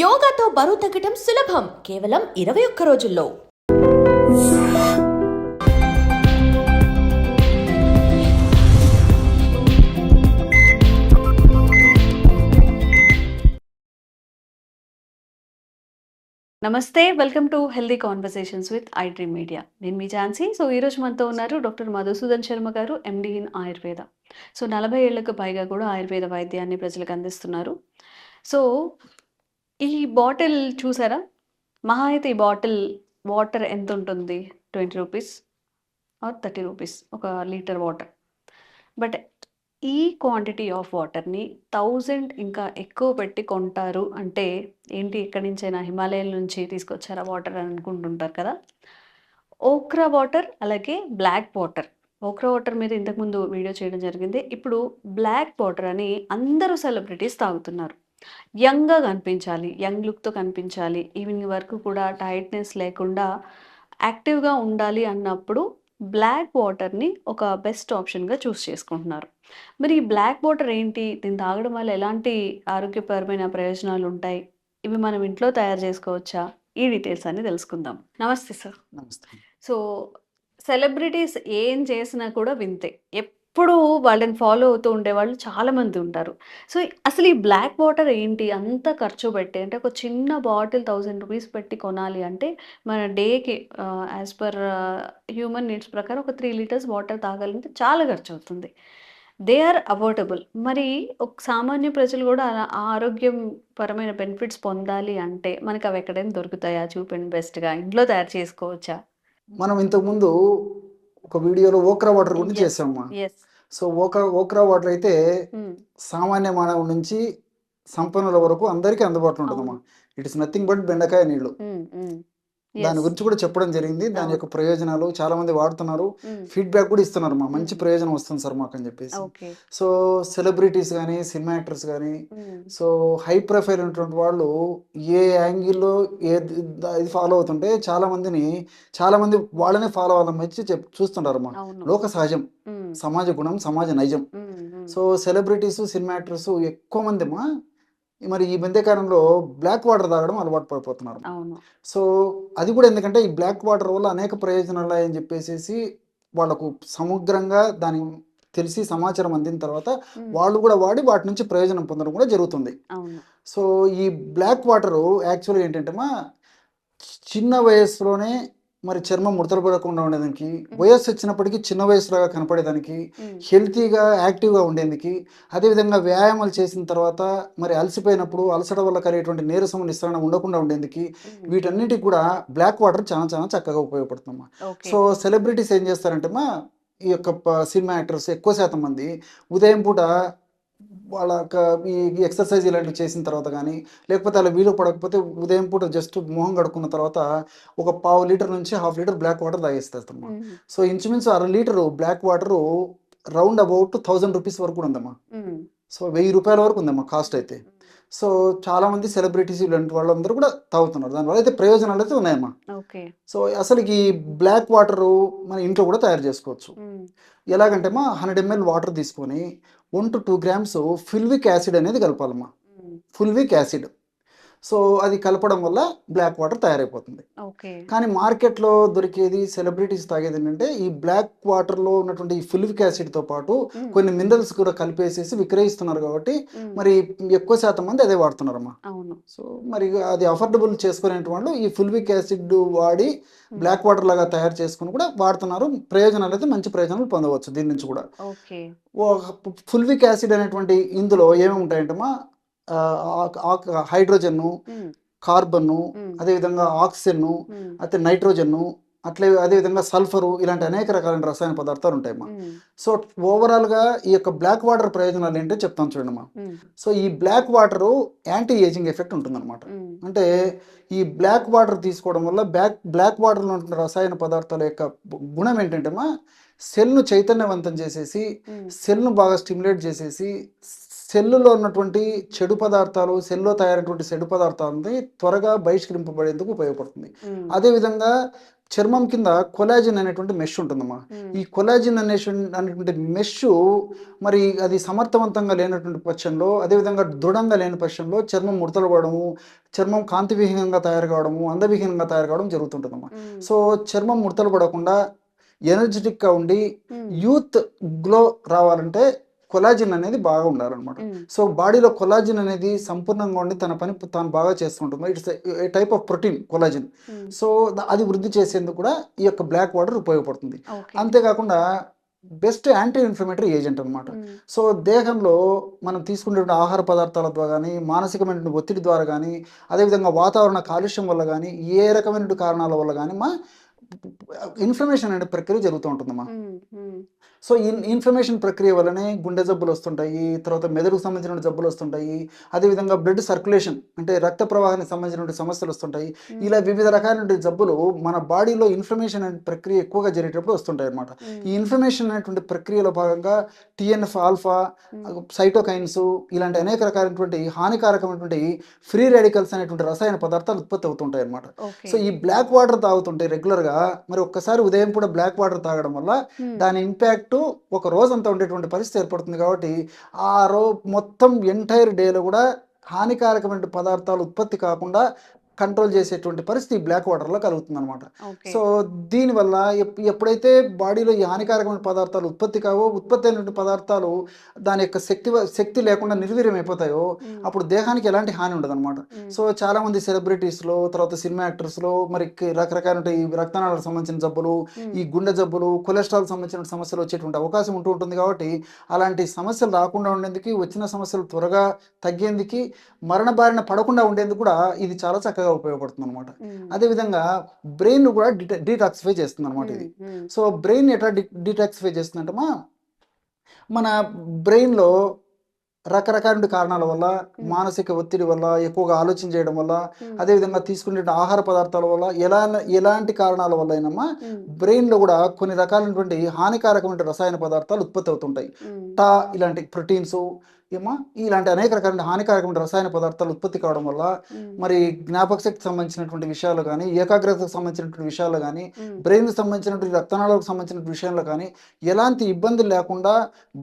యోగాతో బరువు తగ్గటం సులభం. కేవలం ఇరవై ఒక్క రోజుల్లో. నమస్తే welcome to healthy conversations with iDream media. నేను మీ ఝాన్సీ. సో ఈరోజు మనతో ఉన్నారు డాక్టర్ మధుసూదన్ శర్మ గారు ఎండి ఇన్ ఆయుర్వేద. సో నలభై ఏళ్ళకు పైగా కూడా ఆయుర్వేద వైద్యాన్ని ప్రజలకు అందిస్తున్నారు. సో ఈ బాటిల్ చూసారా? మహా అయితే ఈ బాటిల్ వాటర్ ఎంత ఉంటుంది? Twenty rupees or thirty rupees ఒక లీటర్ వాటర్. బట్ ఈ క్వాంటిటీ ఆఫ్ వాటర్ని థౌజండ్ ఇంకా ఎక్కువ పెట్టి కొంటారు అంటే ఏంటి ఎక్కడి నుంచైనా హిమాలయాల నుంచి తీసుకొచ్చారా వాటర్ అని అనుకుంటుంటారు కదా? ఓక్రా వాటర్ అలాగే బ్లాక్ వాటర్. ఓక్రా వాటర్ మీద ఇంతకుముందు వీడియో చేయడం జరిగింది. ఇప్పుడు బ్లాక్ వాటర్ అని అందరూ సెలబ్రిటీస్ తాగుతున్నారు. యంగ్గా కనిపించాలి యంగ్ లుక్తో కనిపించాలి. ఈవినింగ్ వరకు కూడా టైట్నెస్ లేకుండా యాక్టివ్గా ఉండాలి అన్నప్పుడు బ్లాక్ వాటర్ని ఒక బెస్ట్ ఆప్షన్గా చూస్ చేసుకుంటున్నారు. మరి ఈ బ్లాక్ వాటర్ ఏంటి? దీన్ని తాగడం వల్ల ఎలాంటి ఆరోగ్యపరమైన ప్రయోజనాలు ఉంటాయి? ఇవి మనం ఇంట్లో తయారు చేసుకోవచ్చా? ఈ డీటెయిల్స్ అన్ని తెలుసుకుందాం. నమస్తే సార్. నమస్తే. సో సెలబ్రిటీస్ ఏం చేసినా కూడా వింతే. ఎప్పుడు వాళ్ళని ఫాలో అవుతూ ఉండేవాళ్ళు చాలా మంది ఉంటారు. సో అసలు ఈ బ్లాక్ వాటర్ ఏంటి? అంత ఖర్చు పెట్టి అంటే ఒక చిన్న బాటిల్ థౌజండ్ రూపీస్ పెట్టి కొనాలి అంటే మన డేకి యాజ్ పర్ హ్యూమన్ నీడ్స్ ప్రకారం ఒక త్రీ లీటర్స్ వాటర్ తాగాలంటే చాలా ఖర్చు అవుతుంది దే ఆర్ అఫోర్డబుల్. మరి ఒక సామాన్య ప్రజలు కూడా ఆరోగ్యం పరమైన బెనిఫిట్స్ పొందాలి అంటే మనకి అవి ఎక్కడైనా దొరుకుతాయా? చూపండి బెస్ట్గా. ఇంట్లో తయారు చేసుకోవచ్చా? మనం ఇంతకుముందు ఒక వీడియోలో ఓక్రా వాటర్ గురించి. చేసామమ్మా. సో ఓక్రా ఓక్రా వాటర్ అయితే సామాన్య మానవుల నుంచి సంపన్నుల వరకు అందరికీ అందుబాటులో ఉంటుందమ్మా. ఇట్ ఇస్ నథింగ్ బట్ బెండకాయ నీళ్ళు దాని గురించి కూడా చెప్పడం జరిగింది. దాని యొక్క ప్రయోజనాలు చాలా మంది వాడుతున్నారు ఫీడ్బ్యాక్ కూడా ఇస్తున్నారు మా మంచి Mm. ప్రయోజనం వస్తుంది సార్ మాకు అని చెప్పేసి సో సెలబ్రిటీస్ కానీ సినిమా యాక్టర్స్ కానీ సో హై ప్రొఫైల్ ఉన్నటువంటి వాళ్ళు ఏ యాంగిల్లో ఏ ఇది ఫాలో అవుతుంటే చాలా మందిని చాలా మంది వాళ్ళనే ఫాలో అవ్వాలని వచ్చి చూస్తుంటారు అవును. లోక సహజం. ఉమ్, సమాజ గుణం సమాజ నైజం. సో సెలబ్రిటీస్ సినిమా యాక్టర్స్ ఎక్కువ మంది అమ్మా మరి ఈ మధ్యకాలంలో బ్లాక్ వాటర్ తాగడం అలవాటు పడిపోతున్నారు. సో అది కూడా ఎందుకంటే ఈ బ్లాక్ వాటర్ వల్ల అనేక ప్రయోజనాలు అని చెప్పేసి వాళ్ళకు సమగ్రంగా దాని తెలిసి సమాచారం అందిన తర్వాత వాళ్ళు కూడా వాడి వాటి నుంచి ప్రయోజనం పొందడం కూడా జరుగుతుంది. సో ఈ బ్లాక్ వాటర్ యాక్చువల్గా ఏంటంటే మా చిన్న వయసులోనే మరి చర్మం ముడతలు పడకుండా ఉండేదానికి వయస్సు వచ్చినప్పటికీ చిన్న వయసులాగా కనపడేదానికి హెల్తీగా యాక్టివ్గా ఉండేందుకు అదేవిధంగా వ్యాయామాలు చేసిన తర్వాత మరి అలసిపోయినప్పుడు అలసట వల్ల కలిగేటువంటి నీరసం నిస్సరణ ఉండకుండా ఉండేందుకు వీటన్నిటికి కూడా బ్లాక్ వాటర్ చాలా చాలా చక్కగా ఉపయోగపడుతుందమ్మా. సో సెలబ్రిటీస్ ఏం చేస్తారంటే మా ఈ యొక్క సినిమా యాక్టర్స్ ఎక్కువ శాతం మంది ఉదయం పూట వాళ్ళ ఈ ఎక్సర్సైజ్ ఇలాంటివి చేసిన తర్వాత కానీ లేకపోతే అలా వీలు పడకపోతే ఉదయం పూట జస్ట్ మొహం కడుక్కున్న తర్వాత ఒక పావు లీటర్ నుంచి హాఫ్ లీటర్ బ్లాక్ వాటర్ తాగేస్తారు ఉమ్, సో ఇంచుమించు అర litre black water round about thousand rupees వరకు ఉందమ్మా. సో వెయ్యి రూపాయల వరకు ఉందమ్మా కాస్ట్ అయితే. సో చాలా మంది సెలబ్రిటీస్ ఇలాంటి వాళ్ళందరూ కూడా తాగుతున్నారు. దానివల్ల అయితే ప్రయోజనాలు అయితే ఉన్నాయమ్మా. ఓకే. సో అసలు ఈ బ్లాక్ వాటర్ మన ఇంట్లో కూడా తయారు చేసుకోవచ్చు. ఎలాగంటే మా హండ్రెడ్ ఎంఎల్ వాటర్ తీసుకొని one to two grams fulvic acid అనేది కలపాలమ్మా. Fulvic acid. సో అది కలపడం వల్ల బ్లాక్ వాటర్ తయారైపోతుంది. కానీ మార్కెట్లో దొరికేది సెలబ్రిటీస్ తాగేది ఏంటంటే ఈ బ్లాక్ వాటర్లో ఉన్నటువంటి ఈ ఫుల్విక్ యాసిడ్తో పాటు కొన్ని మినరల్స్ కూడా కలిపేసేసి విక్రయిస్తున్నారు కాబట్టి మరి ఎక్కువ శాతం మంది అదే వాడుతున్నారమ్మా. సో మరి అది అఫోర్డబుల్ చేసుకునే వాళ్ళు ఈ ఫుల్విక్ యాసిడ్ వాడి బ్లాక్ వాటర్ లాగా తయారు చేసుకుని కూడా వాడుతున్నారు. ప్రయోజనాలు అయితే మంచి ప్రయోజనాలు పొందవచ్చు దీని నుంచి కూడా. ఫుల్విక్ యాసిడ్ అనేటువంటి ఇందులో ఏమేమి ఉంటాయంటమ్మా? హైడ్రోజన్ కార్బన్ అదేవిధంగా ఆక్సిజన్ అయితే నైట్రోజన్ అట్లే అదేవిధంగా సల్ఫరు ఇలాంటి అనేక రకాలైన రసాయన పదార్థాలు ఉంటాయమ్మా. ఉమ్, సో ఓవరాల్గా ఈ యొక్క బ్లాక్ వాటర్ ప్రయోజనాలు ఏంటో చెప్తాను చూడమ్మా ఉమ్, సో ఈ black water anti ageing effect ఉంటుందన్నమాట. అంటే ఈ బ్లాక్ వాటర్ తీసుకోవడం వల్ల బ్లాక్ బ్లాక్ వాటర్లో ఉంటున్న రసాయన పదార్థాల యొక్క గుణం ఏంటంటే మా సెల్ను చైతన్యవంతం చేసేసి సెల్ను బాగా స్టిమ్యులేట్ చేసేసి సెల్లులో ఉన్నటువంటి చెడు పదార్థాలు సెల్లో తయారైనటువంటి చెడు పదార్థాలని త్వరగా బహిష్కరింపబడేందుకు ఉపయోగపడుతుంది. అదేవిధంగా చర్మం కింద కొలాజిన్ అనేటువంటి మెష్ ఉంటుందమ్మా. ఈ కొలాజిన్ అనే అనేటువంటి మెష్ మరి అది సమర్థవంతంగా లేనటువంటి పక్షంలో అదేవిధంగా దృఢంగా లేని పక్షంలో చర్మం ముడతలు పడము చర్మం కాంతివిహీనంగా తయారు కావడము అందవిహీనంగా తయారు కావడం జరుగుతుంటుందమ్మా సో చర్మం ముడతలు పడకుండా ఎనర్జెటిక్గా ఉండి యూత్ గ్లో రావాలంటే కొలాజిన్ అనేది బాగా ఉండాలన్నమాట. సో బాడీలో కొలాజిన్ అనేది సంపూర్ణంగా ఉండి తన పని తాను బాగా చేస్తుంటుంది. It's a type of protein collagen. So అది వృద్ధి చేసేందుకు కూడా ఈ యొక్క బ్లాక్ వాటర్ ఉపయోగపడుతుంది. అంతేకాకుండా బెస్ట్ యాంటీ ఇన్ఫ్లమేటరీ ఏజెంట్ అనమాట సో దేహంలో మనం తీసుకునే ఆహార పదార్థాల ద్వారా కానీ మానసికమైనటువంటి ఒత్తిడి ద్వారా కానీ అదేవిధంగా వాతావరణ కాలుష్యం వల్ల కానీ ఏ రకమైన కారణాల వల్ల కానీ మా ఇన్ఫ్లమేషన్ అనే ప్రక్రియ జరుగుతూ ఉంటుందమ్మా. సో ఇన్ ఇన్ఫ్లమేషన్ ప్రక్రియ వల్లనే గుండె జబ్బులు వస్తుంటాయి తర్వాత మెదడుకు సంబంధించిన జబ్బులు వస్తుంటాయి అదేవిధంగా బ్లడ్ సర్క్యులేషన్ అంటే రక్త ప్రవాహానికి సంబంధించినటువంటి సమస్యలు వస్తుంటాయి. ఇలా వివిధ రకాలైన జబ్బులు మన బాడీలో ఇన్ఫ్లమేషన్ అనే ప్రక్రియ ఎక్కువగా జరిగేటప్పుడు వస్తుంటాయి అన్నమాట. ఉమ్, ఈ ఇన్ఫ్లమేషన్ అనేటువంటి ప్రక్రియలో భాగంగా టిఎన్ఎఫ్ ఆల్ఫా సైటోకైన్స్ ఇలాంటి అనేక రకాలైనటువంటి హానికారకమైనటువంటి ఫ్రీ రాడికల్స్ అనేటువంటి రసాయన పదార్థాలు ఉత్పత్తి అవుతుంటాయి అన్నమాట. ఓకే. సో ఈ బ్లాక్ వాటర్ తాగుతుంటే రెగ్యులర్గా మరి ఒక్కసారి ఉదయం కూడా బ్లాక్ వాటర్ తాగడం వల్ల దాని ఇంపాక్ట్ ఒక రోజంతా ఉండేటువంటి పరిస్థితి ఏర్పడుతుంది కాబట్టి ఆ రో మొత్తం ఎంటైర్ డేలో కూడా హానికారకమైన పదార్థాలు ఉత్పత్తి కాకుండా కంట్రోల్ చేసేటువంటి పరిస్థితి బ్లాక్ వాటర్లో కలుగుతుంది అనమాట సో దీనివల్ల ఎప్- ఎప్పుడైతే బాడీలో ఈ హానికారకమైన పదార్థాలు ఉత్పత్తి కావో ఉత్పత్తి అయినటువంటి పదార్థాలు దాని యొక్క శక్తి శక్తి లేకుండా నిర్వీర్యం అయిపోతాయో అప్పుడు దేహానికి ఎలాంటి హాని ఉండదు అనమాట సో చాలా మంది సెలబ్రిటీస్లో తర్వాత సినిమా యాక్టర్స్లో మరి రకరకాల ఈ రక్తనాళాలకు సంబంధించిన జబ్బులు ఈ గుండె జబ్బులు కొలెస్ట్రాల్ సంబంధించిన సమస్యలు వచ్చేటువంటి అవకాశం ఉంటూ ఉంటుంది కాబట్టి అలాంటి సమస్యలు రాకుండా ఉండేందుకు వచ్చిన సమస్యలు త్వరగా తగ్గేందుకు మరణ బారిన పడకుండా ఉండేందుకు కూడా ఇది చాలా చక్కగా ఉపయోగపడుతుంది అనమాట అదేవిధంగా బ్రెయిన్ కూడా డిట డీటాక్సిఫై చేస్తుంది అనమాట ఇది సో బ్రెయిన్ ఎట్లా డీటాక్సిఫై చేస్తుందంటే మా మన బ్రెయిన్లో రకరకాల కారణాల వల్ల. మానసిక ఒత్తిడి వల్ల ఎక్కువగా ఆలోచన చేయడం వల్ల అదేవిధంగా తీసుకునే ఆహార పదార్థాల వల్ల ఎలా ఎలాంటి కారణాల వల్ల అయినమ్మా బ్రెయిన్లో కూడా కొన్ని రకాలైనటువంటి హానికారకమైన రసాయన పదార్థాలు ఉత్పత్తి అవుతుంటాయి. టా ఇలాంటి ప్రోటీన్స్ ఏమా? ఇలాంటి అనేక రకాల హానికారకమైన రసాయన పదార్థాలు ఉత్పత్తి కావడం వల్ల మరి జ్ఞాపక శక్తికి సంబంధించినటువంటి విషయాలు కానీ ఏకాగ్రతకు సంబంధించినటువంటి విషయాలు కానీ బ్రెయిన్కి సంబంధించినటువంటి రక్తనాళాలకు సంబంధించిన విషయంలో కానీ ఎలాంటి ఇబ్బంది లేకుండా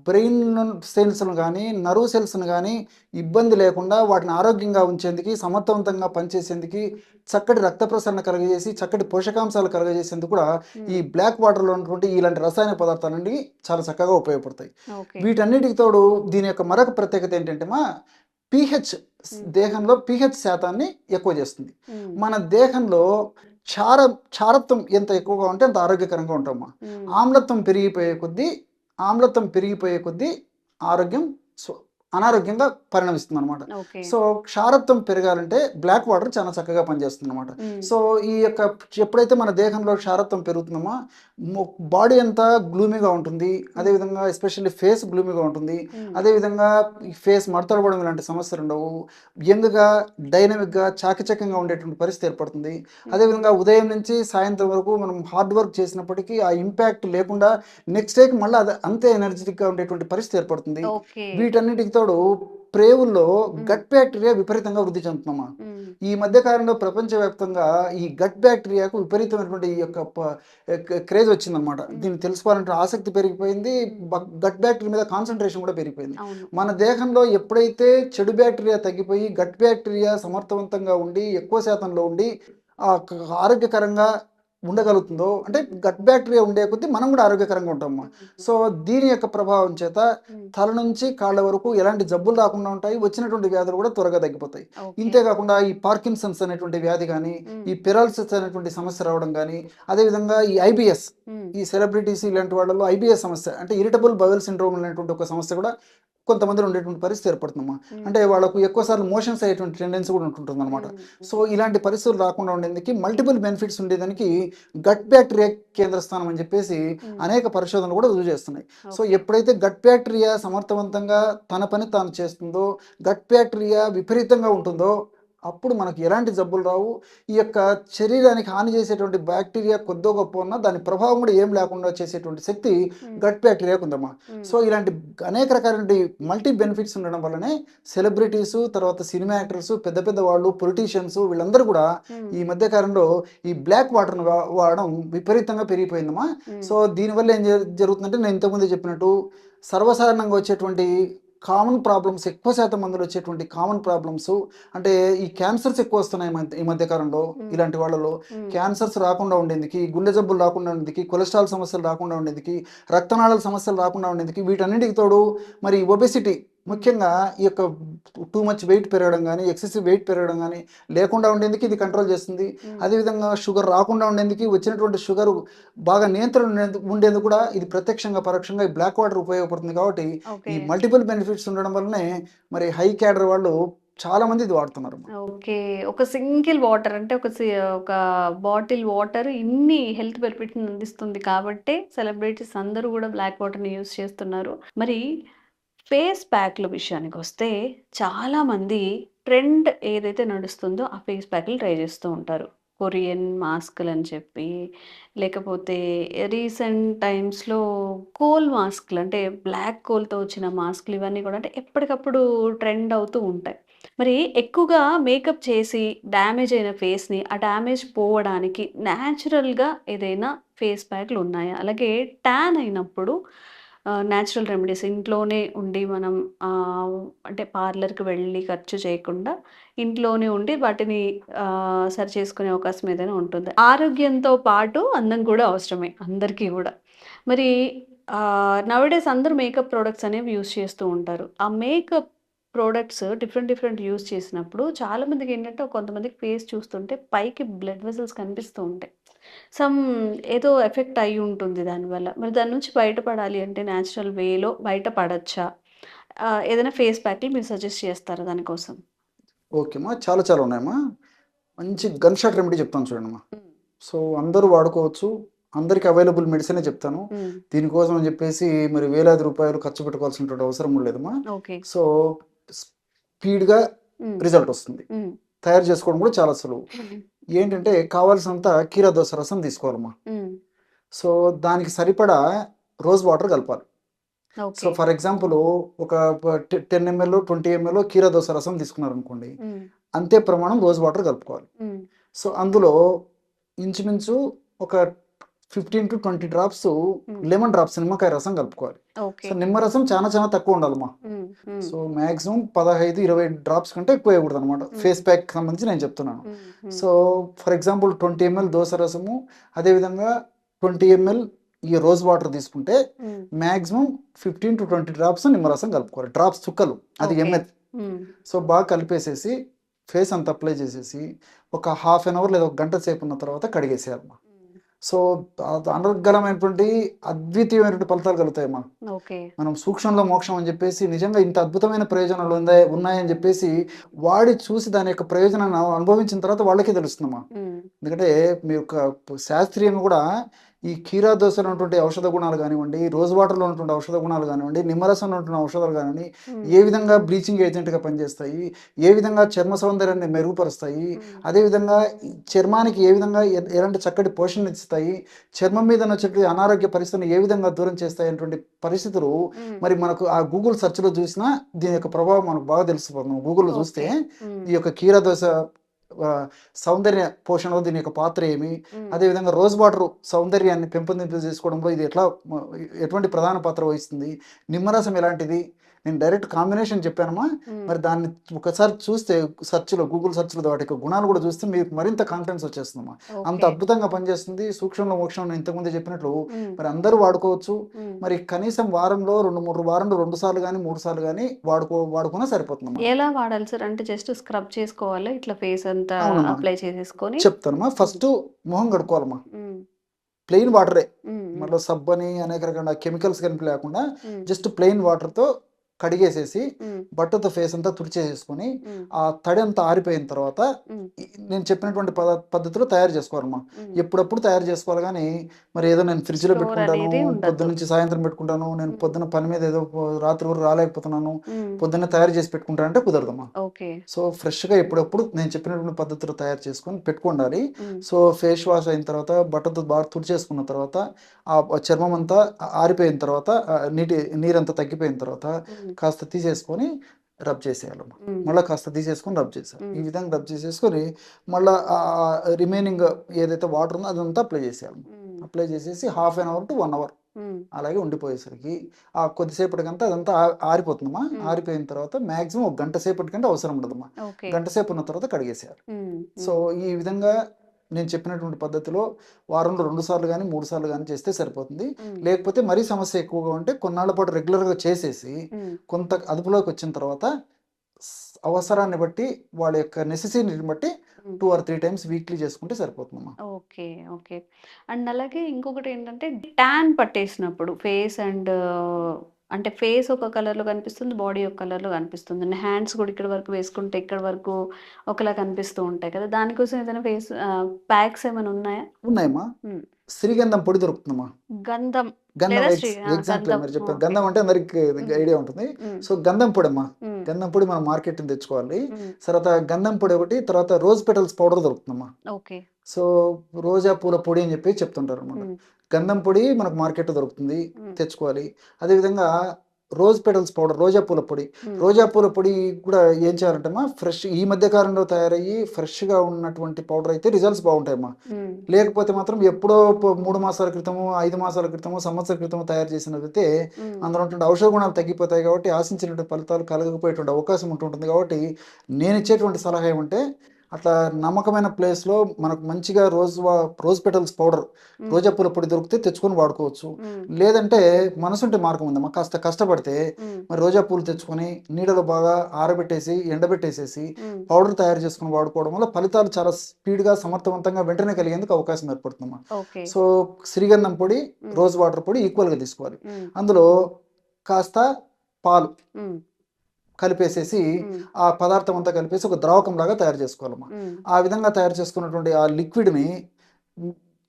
బ్రెయిన్ సెల్స్ను కానీ నర్వ్ సెల్స్ను కానీ ఇబ్బంది లేకుండా వాటిని ఆరోగ్యంగా ఉంచేందుకు సమర్థవంతంగా పనిచేసేందుకు చక్కటి రక్త ప్రసరణ కలగజేసి చక్కటి పోషకాంశాలు కలగజేసేందుకు కూడా ఈ బ్లాక్ వాటర్లో ఉన్నటువంటి ఇలాంటి రసాయన పదార్థాలన్నీ చాలా చక్కగా ఉపయోగపడతాయి. వీటన్నిటికి తోడు దీని యొక్క మరొక ప్రత్యేకత ఏంటంటే మా పిహెచ్ దేహంలో పిహెచ్ శాతాన్ని ఎక్కువ చేస్తుంది. మన దేహంలో క్షార క్షారత్వం ఎంత ఎక్కువగా ఉంటే అంత ఆరోగ్యకరంగా ఉంటామా? ఆమ్లత్వం పెరిగిపోయే కొద్దీ ఆమ్లత్వం పెరిగిపోయే కొద్దీ ఆరోగ్యం అనారోగ్యంగా పరిణమిస్తుంది అనమాట సో క్షారత్వం పెరగాలంటే బ్లాక్ వాటర్ చాలా చక్కగా పనిచేస్తుంది అనమాట సో ఈ యొక్క ఎప్పుడైతే మన దేహంలో క్షారత్వం పెరుగుతుందో బాడీ అంతా గ్లూమీగా ఉంటుంది. అదేవిధంగా ఎస్పెషల్లీ ఫేస్ గ్లూమీగా ఉంటుంది. అదేవిధంగా ఈ ఫేస్ మడతడబడం ఇలాంటి సమస్యలు ఉండవు. యంగ్గా డైనమిక్గా చాకచక్యంగా ఉండేటువంటి పరిస్థితి ఏర్పడుతుంది. అదేవిధంగా ఉదయం నుంచి సాయంత్రం వరకు మనం హార్డ్ వర్క్ చేసినప్పటికీ ఆ ఇంపాక్ట్ లేకుండా నెక్స్ట్ డేకి మళ్ళీ అది అంతే ఎనర్జెటిక్గా ఉండేటువంటి పరిస్థితి ఏర్పడుతుంది. ఓకే. వీటన్నిటికి తోడు ప్రేవుల్లో గట్ బ్యాక్టీరియా విపరీతంగా వృద్ధి చెందుతున్నామా ఈ మధ్య కాలంలో ప్రపంచవ్యాప్తంగా ఈ గట్ బ్యాక్టీరియాకు విపరీతమైనటువంటి ఈ యొక్క క్రేజ్ వచ్చిందనమాట దీన్ని తెలుసుకోవాలంటే ఆసక్తి పెరిగిపోయింది గట్ బ్యాక్టీరియా మీద కాన్సన్ట్రేషన్ కూడా పెరిగిపోయింది. మన దేహంలో ఎప్పుడైతే చెడు బ్యాక్టీరియా తగ్గిపోయి గట్ బ్యాక్టీరియా సమర్థవంతంగా ఉండి ఎక్కువ శాతంలో ఉండి ఆరోగ్యకరంగా ఉండగలుగుతుందో అంటే గట్ బ్యాక్టీరియా ఉండే కొద్దీ మనం కూడా ఆరోగ్యకరంగా ఉంటాము. సో దీని యొక్క ప్రభావం చేత తల నుంచి కాళ్ళ వరకు ఎలాంటి జబ్బులు రాకుండా ఉంటాయి వచ్చినటువంటి వ్యాధులు కూడా త్వరగా తగ్గిపోతాయి. ఇంతేకాకుండా ఈ పార్కిన్సన్స్ అనేటువంటి వ్యాధి కానీ ఈ పెరాలసిస్ అనేటువంటి సమస్య రావడం కానీ అదేవిధంగా ఈ ఐబిఎస్ ఈ సెలబ్రిటీస్ ఇలాంటి వాళ్ళలో ఐబిఎస్ సమస్య అంటే ఇరిటబుల్ బవెల్ సిండ్రోమ్ అనేటువంటి ఒక సమస్య కూడా కొంతమంది ఉండేటువంటి పరిస్థితి ఏర్పడుతుందమ్మా. అంటే వాళ్ళకు ఎక్కువసార్లు మోషన్స్ అయ్యేటువంటి టెండెన్సీ కూడా ఉంటుంటుంది అనమాట సో ఇలాంటి పరిస్థితులు రాకుండా ఉండేందుకు మల్టిపుల్ బెనిఫిట్స్ ఉండేదానికి గట్ బ్యాక్టీరియా కేంద్ర స్థానం అని చెప్పేసి అనేక పరిశోధనలు కూడా రుజువు చేస్తున్నాయి. సో. ఎప్పుడైతే గట్ బ్యాక్టీరియా సమర్థవంతంగా తన పని తాను చేస్తుందో గట్ బ్యాక్టీరియా విపరీతంగా ఉంటుందో అప్పుడు మనకు ఎలాంటి జబ్బులు రావు. ఈ యొక్క శరీరానికి హాని చేసేటువంటి బ్యాక్టీరియా కొద్దో గొప్ప ఉన్నా దాని ప్రభావం కూడా ఏం లేకుండా చేసేటువంటి శక్తి గట్ బ్యాక్టీరియాకు ఉందమ్మా సో ఇలాంటి అనేక రకాల మల్టీ బెనిఫిట్స్ ఉండడం వల్లనే సెలబ్రిటీస్ తర్వాత సినిమా యాక్టర్స్ పెద్ద పెద్ద వాళ్ళు పొలిటీషియన్స్ వీళ్ళందరూ కూడా ఈ మధ్య కాలంలో ఈ బ్లాక్ వాటర్ను వాడడం విపరీతంగా పెరిగిపోయిందమ్మా. సో దీనివల్ల ఏం జరు- జరుగుతుందంటే నేను ఇంతకుముందు చెప్పినట్టు సర్వసాధారణంగా వచ్చేటువంటి కామన్ ప్రాబ్లమ్స్ ఎక్కువ శాతం మందిలో వచ్చేటువంటి కామన్ ప్రాబ్లమ్స్ అంటే ఈ క్యాన్సర్స్ ఎక్కువ వస్తున్నాయి ఈ మధ్య- కాలంలో ఇలాంటి వాళ్ళలో. క్యాన్సర్స్ రాకుండా ఉండేందుకు గుండె జబ్బులు రాకుండా ఉండేందుకు కొలెస్ట్రాల్ సమస్యలు రాకుండా ఉండేందుకు రక్తనాళాల సమస్యలు రాకుండా ఉండేందుకు వీటన్నిటికి తోడు మరి ఒబెసిటీ ముఖ్యంగా ఈ యొక్క టూ మచ్ వెయిట్ పెరగడం కానీ ఎక్సెసివ్ వెయిట్ పెరగడం కానీ లేకుండా ఉండేందుకు ఇది కంట్రోల్ చేస్తుంది. అదేవిధంగా షుగర్ రాకుండా ఉండేందుకు వచ్చినటువంటి షుగర్ బాగా నియంత్రణ ఉండేందుకు కూడా ఇది ప్రత్యక్షంగా పరోక్షంగా ఈ బ్లాక్ వాటర్ ఉపయోగపడుతుంది కాబట్టి ఈ మల్టిపుల్ బెనిఫిట్స్ ఉండడం వల్లనే మరి హై క్యాడర్ వాళ్ళు చాలా మంది ఇది వాడుతున్నారు ఓకే ఒక సింగిల్ వాటర్ అంటే ఒక ఒక బాటిల్ వాటర్ ఇన్ని హెల్త్ బెనిఫిట్స్ అందిస్తుంది కాబట్టి సెలబ్రిటీస్ అందరూ కూడా బ్లాక్ వాటర్ని యూస్ చేస్తున్నారు. మరి ఫేస్ ప్యాక్ల విషయానికి వస్తే చాలామంది ట్రెండ్ ఏదైతే నడుస్తుందో ఆ ఫేస్ ప్యాక్లు ట్రై చేస్తూ ఉంటారు. కొరియన్ మాస్క్లు అని చెప్పి లేకపోతే రీసెంట్ టైమ్స్లో కోల్ మాస్క్లు అంటే బ్లాక్ కోల్తో వచ్చిన మాస్క్లు ఇవన్నీ కూడా అంటే ఎప్పటికప్పుడు ట్రెండ్ అవుతూ ఉంటాయి. మరి ఎక్కువగా మేకప్ చేసి డ్యామేజ్ అయిన ఫేస్ని ఆ డ్యామేజ్ పోవడానికి న్యాచురల్గా ఏదైనా ఫేస్ ప్యాక్లు ఉన్నాయా? అలాగే ట్యాన్ అయినప్పుడు న్యాచురల్ రెమెడీస్ ఇంట్లోనే ఉండి మనం అంటే పార్లర్కి వెళ్ళి ఖర్చు చేయకుండా ఇంట్లోనే ఉండి వాటిని సరి చేసుకునే అవకాశం ఏదైనా ఉంటుంది. ఆరోగ్యంతో పాటు అందం కూడా అవసరమే అందరికీ కూడా. మరి నవడేస్ అందరూ మేకప్ ప్రోడక్ట్స్ అనేవి యూస్ చేస్తూ ఉంటారు. ఆ makeup products different different use చేసినప్పుడు చాలామందికి ఏంటంటే కొంతమందికి ఫేస్ చూస్తుంటే పైకి బ్లడ్ వెసల్స్ కనిపిస్తూ ఉంటాయి. సమ్ ఏదో ఎఫెక్ట్ అయి ఉంటుంది దానివల్ల మరి దాని నుంచి బయటపడాలి అంటే న్యాచురల్ వేలో బయటపడచ్చా? ఏదైనా ఫేస్ ప్యాక్లు మీరు సజెస్ట్ చేస్తారా దానికోసం ఓకేమ్మా చాలా చాలా ఉన్నాయమ్మా. మంచి గన్ షాట్ రెమెడీ చెప్తాను చూడండిమ్మా. సో అందరూ వాడుకోవచ్చు. అందరికి అవైలబుల్ మెడిసినే చెప్తాను. దీనికోసం అని చెప్పేసి మరి వేలాది రూపాయలు ఖర్చు పెట్టుకోవాల్సినటువంటి అవసరం లేదమ్మా. సో స్పీడ్గా రిజల్ట్ వస్తుంది. తయారు చేసుకోవడం కూడా చాలా సులువు. ఏంటంటే కావాల్సినంత కీరా దోస రసం తీసుకోవాలమ్మా. సో దానికి సరిపడా రోజ్ వాటర్ కలపాలి. సో ఫర్ ఎగ్జాంపుల్ ఒక టెన్ ఎంఎల్ ట్వంటీ ఎంఎల్ కీరా దోస రసం తీసుకున్నారు అనుకోండి అంతే ప్రమాణం రోజ్ వాటర్ కలుపుకోవాలి. సో అందులో ఇంచుమించు ఒక fifteen to twenty drops lemon drops నిమ్మకాయ రసం కలుపుకోవాలి సో నిమ్మరసం చాలా చాలా తక్కువ ఉండాలమ్మా సో మాక్సిమం పదహైదు ఇరవై డ్రాప్స్ కంటే ఎక్కువ వేయకూడదు అనమాట. ఫేస్ ప్యాక్ సంబంధించి నేను చెప్తున్నాను. So for example twenty ML dosa రసము అదేవిధంగా ట్వంటీ ఎంఎల్ ఈ రోజ్ వాటర్ తీసుకుంటే maximum fifteen to twenty drops నిమ్మరసం కలుపుకోవాలి డ్రాప్స్ చుక్కలు అది. ఎంఎల్ సో బాగా కలిపేసేసి ఫేస్ అంతా అప్లై చేసేసి ఒక హాఫ్ అన్ అవర్ లేదా ఒక గంట సేపు ఉన్న తర్వాత కడిగేసేయాలమ్మా సో అనర్గలమైనటువంటి అద్వితీయమైనటువంటి ఫలితాలు కలుగుతాయమ్మా. ఓకే. మనం సూక్ష్మంలో మోక్షం అని చెప్పేసి నిజంగా ఇంత అద్భుతమైన ప్రయోజనాలు ఉన్నాయి ఉన్నాయని చెప్పేసి వాడి చూసి దాని యొక్క ప్రయోజనాన్ని అనుభవించిన తర్వాత వాళ్ళకే తెలుస్తుందమ్మా. ఎందుకంటే మీ యొక్క శాస్త్రీయంగా కూడా ఈ కీరా దోశలో ఉన్నటువంటి ఔషధ గుణాలు కానివ్వండి రోజ్ వాటర్లో ఉన్నటువంటి ఔషధ గుణాలు కానివ్వండి నిమ్మరసంలో ఉన్నటువంటి ఔషధాలు కానివ్వండి ఏ విధంగా బ్లీచింగ్ ఏజెంట్గా పనిచేస్తాయి ఏ విధంగా చర్మ సౌందర్యాన్ని మెరుగుపరుస్తాయి అదేవిధంగా చర్మానికి ఏ విధంగా ఎలాంటి చక్కటి పోషణ ఇస్తాయి చర్మం మీద వచ్చేటువంటి అనారోగ్య పరిస్థితిని ఏ విధంగా దూరం చేస్తాయి అనేటువంటి పరిస్థితులు మరి మనకు ఆ గూగుల్ సెర్చ్లో చూసినా దీని యొక్క ప్రభావం మనకు బాగా తెలిసిపోతుంది. గూగుల్లో చూస్తే ఈ యొక్క కీరా దోశ సౌందర్య పోషణలో దీని యొక్క పాత్ర ఏమి? అదేవిధంగా రోజ్ వాటర్ సౌందర్యాన్ని పెంపొందింప చేసుకోవడంలో ఇది ఎట్లా ఎటువంటి ప్రధాన పాత్ర వహిస్తుంది? నిమ్మరసం ఎలాంటిది? నేను డైరెక్ట్ కాంబినేషన్ చెప్పానమ్మా. మరి దాన్ని ఒకసారి చూస్తే సెర్చ్లో గూగుల్ సెర్చ్లో వాటి యొక్క గుణాలు కూడా చూస్తే మీకు మరింత కాన్ఫిడెన్స్ వచ్చేస్తుందమ్మా. అంత అద్భుతంగా పనిచేస్తుంది. సూక్ష్మంలో మోక్షం నేను ఇంతకుముందే చెప్పినట్లు మరి అందరూ వాడుకోవచ్చు. మరి కనీసం వారంలో రెండు మూడు వారంలో రెండు సార్లు కానీ మూడు సార్లు కానీ వాడుకో వాడుకున్నా సరిపోతుందమ్మా. ఎలా వాడాలి సార్? అంటే జస్ట్ స్క్రబ్ చేసుకోవాలి ఇట్లా ఫేస్ అంతా. అప్లై చేసేసుకొని. చెప్తానమ్మా. ఫస్ట్ మొహం కడుక్కోవాలమ్మా. ప్లెయిన్ వాటరే. మళ్ళీ సబ్ అని అనేక రకాల కెమికల్స్ కనిపి లేకుండా జస్ట్ ప్లెయిన్ వాటర్తో కడిగేసేసి బట్టతో ఫేస్ అంతా తుడిచేసేసుకొని ఆ తడి అంతా ఆరిపోయిన తర్వాత నేను చెప్పినటువంటి పద పద్ధతిలో తయారు చేసుకోవాలమ్మా. ఎప్పుడప్పుడు తయారు చేసుకోవాలి కానీ మరి ఏదో నేను ఫ్రిడ్జ్లో పెట్టుకుంటాను. పొద్దున్న నుంచి సాయంత్రం పెట్టుకుంటాను నేను పొద్దున్న పని మీద ఏదో రాత్రి వరకు రాలేకపోతున్నాను పొద్దున్న తయారు చేసి పెట్టుకుంటానంటే కుదరదమ్మా. ఓకే. సో ఫ్రెష్గా ఎప్పుడప్పుడు నేను చెప్పినటువంటి పద్ధతిలో తయారు చేసుకొని పెట్టుకుండాలి. సో ఫేస్ వాష్ అయిన తర్వాత బట్టతో బాగా తుడిచేసుకున్న తర్వాత ఆ చర్మం అంతా ఆరిపోయిన తర్వాత నీటి నీరంతా తగ్గిపోయిన తర్వాత కాస్త తీసేసుకొని రబ్ చేసేయాలమ్మా. ఉమ్, మళ్ళీ కాస్త తీసేసుకొని రబ్ చేసాం మ్మ్. ఈ విధంగా రబ్ చేసేసుకొని మళ్ళీ రిమైనింగ్ ఏదైతే వాటర్ ఉందో అదంతా అప్లై చేసేయాలి అప్లై చేసేసి half an hour to one hour అలాగే ఉండిపోయేసరికి ఆ కొద్దిసేపటికంతా అదంతా ఆరిపోతుందమ్మా. మ్మ్. ఆరిపోయిన తర్వాత మాక్సిమం ఒక గంట సేపటికంటే అవసరం ఉండదమ్మా. గంట సేపు ఉన్న తర్వాత కడిగేసేయాలి. సో ఈ విధంగా నేను చెప్పినటువంటి పద్ధతిలో వారంలో రెండు సార్లు కానీ మూడు సార్లు కానీ చేస్తే సరిపోతుంది. లేకపోతే మరీ సమస్య ఎక్కువగా ఉంటే కొన్నాళ్ళ పాటు రెగ్యులర్గా చేసేసి కొంత అదుపులోకి వచ్చిన తర్వాత అవసరాన్ని బట్టి వాళ్ళ యొక్క నెసెసిటీని బట్టి. Two or three times weekly చేసుకుంటే సరిపోతుందమ్మా. Okay okay. అండ్ అలాగే ఇంకొకటి ఏంటంటే ట్యాన్ పట్టేసినప్పుడు ఫేస్ అండ్ అంటే ఫేస్ ఒక కలర్లో కనిపిస్తుంది బాడీ ఒక కలర్లో కనిపిస్తుంది. అండ్ హ్యాండ్స్ కూడా ఇక్కడ వరకు వేసుకుంటే ఇక్కడ వరకు ఒకలా కనిపిస్తూ ఉంటాయి కదా. దానికోసం ఏదైనా ఫేస్ ప్యాక్స్ ఏమైనా ఉన్నాయా? ఉన్నాయమ్మా. మ్మ్. శ్రీగంధం పొడి దొరుకుతుందమ్మా. గంధం. ఎగ్జాంపుల్. మీరు చెప్పారు. గంధం అంటే అందరికి. ఐడియా ఉంటుంది. సో గంధం పొడి అమ్మా గంధం పొడి మనం మార్కెట్ తెచ్చుకోవాలి. తర్వాత గంధం పొడి ఒకటి తర్వాత రోజ్ పెటల్స్ పౌడర్ దొరుకుతుందమ్మా. ఓకే. సో రోజా పూల పొడి అని చెప్పి చెప్తుంటారు అనమాట గంధం పొడి మనకు మార్కెట్లో దొరుకుతుంది తెచ్చుకోవాలి. అదేవిధంగా రోజ్ పెటల్స్ పౌడర్ రోజా పూల పొడి. రోజా పూల పొడి కూడా ఏం చేయాలంటే ఫ్రెష్ ఈ మధ్య కాలంలో తయారయ్యి ఫ్రెష్గా ఉన్నటువంటి పౌడర్ అయితే రిజల్ట్స్ బాగుంటాయమ్మా. లేకపోతే మాత్రం ఎప్పుడో మూడు మాసాల క్రితము ఐదు మాసాల క్రితము సంవత్సర క్రితము తయారు ఉమ్, అందులో ఔషధ గుణాలు తగ్గిపోతాయి కాబట్టి ఆశించినటువంటి ఫలితాలు కలగకపోయేటువంటి అవకాశం ఉంటుంటుంది కాబట్టి నేను ఇచ్చేటువంటి సలహా ఏమంటే అట్లా నమ్మకమైన ప్లేస్లో మనకు మంచిగా రోజ్ వా రోజ్ పెటల్స్ పౌడర్ రోజా పూల పొడి దొరికితే తెచ్చుకొని వాడుకోవచ్చు. లేదంటే మనసుంటే మార్గం ఉందమ్మా. కాస్త కష్టపడితే మరి రోజా పూలు తెచ్చుకొని నీడలో బాగా ఆరబెట్టేసి ఎండబెట్టేసేసి పౌడర్ తయారు చేసుకుని వాడుకోవడం వల్ల ఫలితాలు చాలా స్పీడ్గా సమర్థవంతంగా వెంటనే కలిగేందుకు అవకాశం ఏర్పడుతుందమ్మా. సో శ్రీగంధం పొడి రోజ్ వాటర్ పొడి ఈక్వల్గా తీసుకోవాలి. అందులో కాస్త పాలు. కలిపేసేసి ఆ పదార్థం అంతా కలిపేసి ఒక ద్రావకం లాగా తయారు చేసుకోవాలమ్మా. ఆ విధంగా తయారు చేసుకున్నటువంటి ఆ లిక్విడ్ని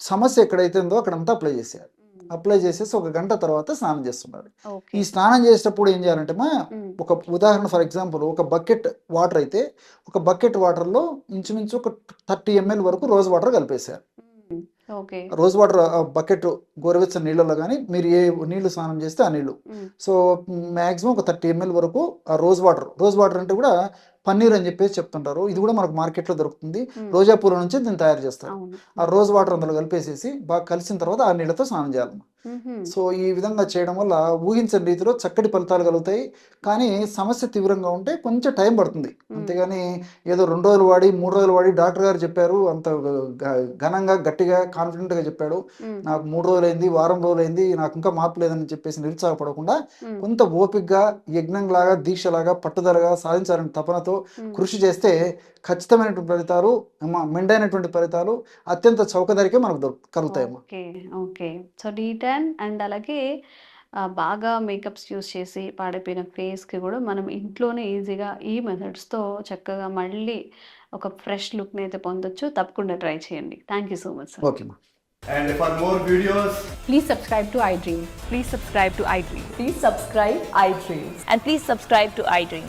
సమస్య ఎక్కడైతే ఉందో అక్కడంతా అప్లై చేసేయాలి. అప్లై చేసేసి ఒక గంట తర్వాత స్నానం ఓకే. ఈ స్నానం చేసేటప్పుడు ఏం చేయాలంటే మా ఒక ఉదాహరణ ఫర్ ఎగ్జాంపుల్ ఒక బకెట్ వాటర్ అయితే ఒక బకెట్ వాటర్లో ఇంచుమించు ఒక థర్టీ ఎంఎల్ వరకు rose water okay rose water bucket గోరువెచ్చని నీళ్ళలో కానీ మీరు ఏ నీళ్ళు స్నానం చేస్తే ఆ నీళ్ళు సో మ్యాక్సిమం ఒక థర్టీ ఎంఎల్ వరకు ఆ రోజ్ వాటర్ రోజ్ వాటర్ అంటే కూడా పన్నీర్ అని చెప్పేసి చెప్తుంటారు. ఇది కూడా మనకు మార్కెట్లో దొరుకుతుంది. రోజా పూల నుంచి దీన్ని తయారు చేస్తారు. ఆ రోజ్ వాటర్ అందులో కలిపేసేసి బాగా కలిసిన తర్వాత ఆ నీళ్ళతో స్నానం చేయాలి ఉహుం, సో ఈ విధంగా చేయడం వల్ల ఊహించని రీతిలో చక్కటి ఫలితాలు కలుగుతాయి. కానీ సమస్య తీవ్రంగా ఉంటే కొంచెం టైం పడుతుంది. అంతేగాని ఏదో రెండు రోజులు వాడి మూడు రోజులు వాడి డాక్టర్ గారు చెప్పారు. అంత గ- ఘనంగా గట్టిగా కాన్ఫిడెంట్గా చెప్పాడు. ఉమ్, నాకు మూడు రోజులైంది వారం రోజులైంది నాకు ఇంకా మార్పు లేదని చెప్పేసి నిరుత్సాహపడకుండా కొంత ఓపికగా యజ్ఞంలాగా దీక్షలాగా పట్టుదలగా సాధించాలని తపనతో ఉమ్. కృషి చేస్తే ఖచ్చితమైనటువంటి ఫలితాలు అమ్మ, మెండైనటువంటి ఫలితాలు అత్యంత చౌకధరికే మనకు కలుగుతాయమ్మా okay okay so detan and అలాగే బాగా మేకప్స్ యూస్ చేసి పాడైపోయిన ఫేస్కి కూడా మనం ఇంట్లోనే ఈజీగా ఈ మెథడ్స్తో చక్కగా మళ్ళీ ఒక ఫ్రెష్ లుక్ని అయితే పొందొచ్చు తప్పకుండా ట్రై చేయండి thank you so much sir ఓకేమ్మా And for more videos, Please subscribe to iDream. Please subscribe to iDream. Please subscribe iDream. And please subscribe to iDream.